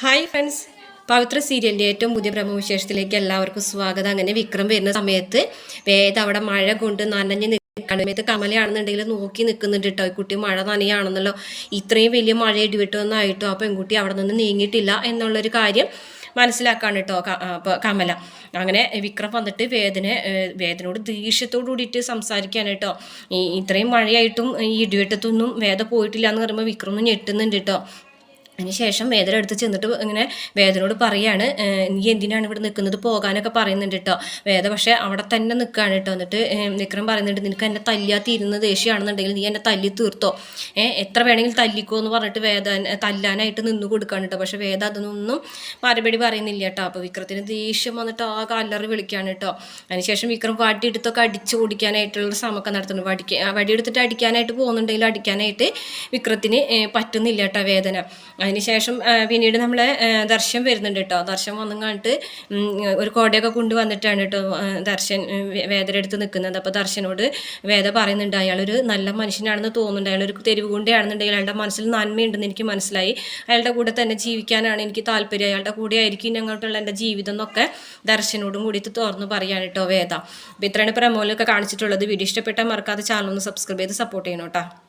Hi friends. പവിത്ര സീരിയലിന്റെ ഏറ്റവും പുതിയ പ്രമുഖവിശേഷത്തിലേക്ക് എല്ലാവർക്കും സ്വാഗതം. അങ്ങനെ വിക്രം വരുന്ന സമയത്ത് വേദ അവിടെ മഴ കൊണ്ട് നനഞ്ഞ് നിൽക്കണം. സമയത്ത് കമലയാണെന്നുണ്ടെങ്കിൽ നോക്കി നിൽക്കുന്നുണ്ട് കേട്ടോ. കുട്ടി മഴ നനയാണെന്നല്ലോ. ഇത്രയും വലിയ മഴ ഇടിവിട്ടൊന്നായിട്ടോ ആ പെൺകുട്ടി അവിടെ നിന്ന് നീങ്ങിയിട്ടില്ല എന്നുള്ളൊരു കാര്യം മനസ്സിലാക്കാണ് കേട്ടോ കമല. അങ്ങനെ വിക്രം വന്നിട്ട് വേദനെ വേദനയോട് ദേഷ്യത്തോടു കൂടിയിട്ട് സംസാരിക്കാൻ കേട്ടോ. ഈ ഇത്രയും മഴയായിട്ടും ഈ ഇടിവെട്ടത്തൊന്നും വേദ പോയിട്ടില്ല എന്ന് പറയുമ്പോൾ വിക്രം ഒന്ന് ഞെട്ടുന്നുണ്ട് കേട്ടോ. അതിനുശേഷം വേദന എടുത്ത് ചെന്നിട്ട് ഇങ്ങനെ വേദനയോട് പറയാണ് നീ എന്തിനാണ് ഇവിടെ നിൽക്കുന്നത്? പോകാനൊക്കെ പറയുന്നുണ്ട് കേട്ടോ വേദ പക്ഷേ അവിടെ തന്നെ നിൽക്കുകയാണ് കേട്ടോ എന്നിട്ട് വിക്രം പറയുന്നുണ്ട് നിനക്ക് എന്നെ തല്ലിയാ തീരുന്ന ദേഷ്യമാണെന്നുണ്ടെങ്കിൽ നീ എന്നെ തല്ലി തീർത്തോ. ഏഹ് എത്ര വേണമെങ്കിൽ തല്ലിക്കോ എന്ന് പറഞ്ഞിട്ട് വേദ തല്ലാനായിട്ട് നിന്ന് കൊടുക്കുകയാണ് കേട്ടോ പക്ഷേ വേദ അതൊന്നും മറുപടി പറയുന്നില്ല കേട്ടോ അപ്പോൾ വിക്രത്തിന് ദേഷ്യം വന്നിട്ട് ആ കല്ലറി വിളിക്കുകയാണ് കേട്ടോ അതിനുശേഷം വിക്രം വടിയെടുത്തൊക്കെ അടിച്ച് ഓടിക്കാനായിട്ടുള്ള ശ്രമമൊക്കെ നടത്തുന്നു. വടിക്ക് വടിയെടുത്തിട്ട് അടിക്കാനായിട്ട് പോകുന്നുണ്ടെങ്കിൽ അടിക്കാനായിട്ട് വിക്രത്തിന് പറ്റുന്നില്ല കേട്ടോ വേദന. അതിനുശേഷം പിന്നീട് നമ്മൾ ദർശനം വരുന്നുണ്ട് കേട്ടോ ദർശനം വന്നും കണ്ടിട്ട് ഒരു കോടയൊക്കെ കൊണ്ടുവന്നിട്ടാണ് കേട്ടോ ദർശൻ വേദരെടുത്ത് നിൽക്കുന്നത് അപ്പോൾ ദർശനോട് വേദ പറയുന്നുണ്ട് അയാളൊരു നല്ല മനുഷ്യനാണെന്ന് തോന്നുന്നുണ്ട്. അയാളൊരു തെരുവ് കൊണ്ടയാണെന്നുണ്ടെങ്കിൽ അയാളുടെ മനസ്സിൽ നന്മയുണ്ടെന്ന് എനിക്ക് മനസ്സിലായി. അയാളുടെ കൂടെ തന്നെ ജീവിക്കാനാണ് എനിക്ക് താല്പര്യം. അയാളുടെ കൂടെ ആയിരിക്കും ഞങ്ങോട്ടുള്ള എന്റെ ജീവിതം എന്നൊക്കെ ദർശനോടും കൂടി തുറന്ന് പറയാണ് കേട്ടോ വേദ. അപ്പോൾ ഇത്രയാണ് പ്രമോലൊക്കെ കാണിച്ചിട്ടുള്ളത്. വീഡിയോ ഇഷ്ടപ്പെട്ടാൽ മറക്കാതെ ചാനൽ ഒന്ന് സബ്സ്ക്രൈബ് ചെയ്ത് സപ്പോർട്ട് ചെയ്യണം കേട്ടോ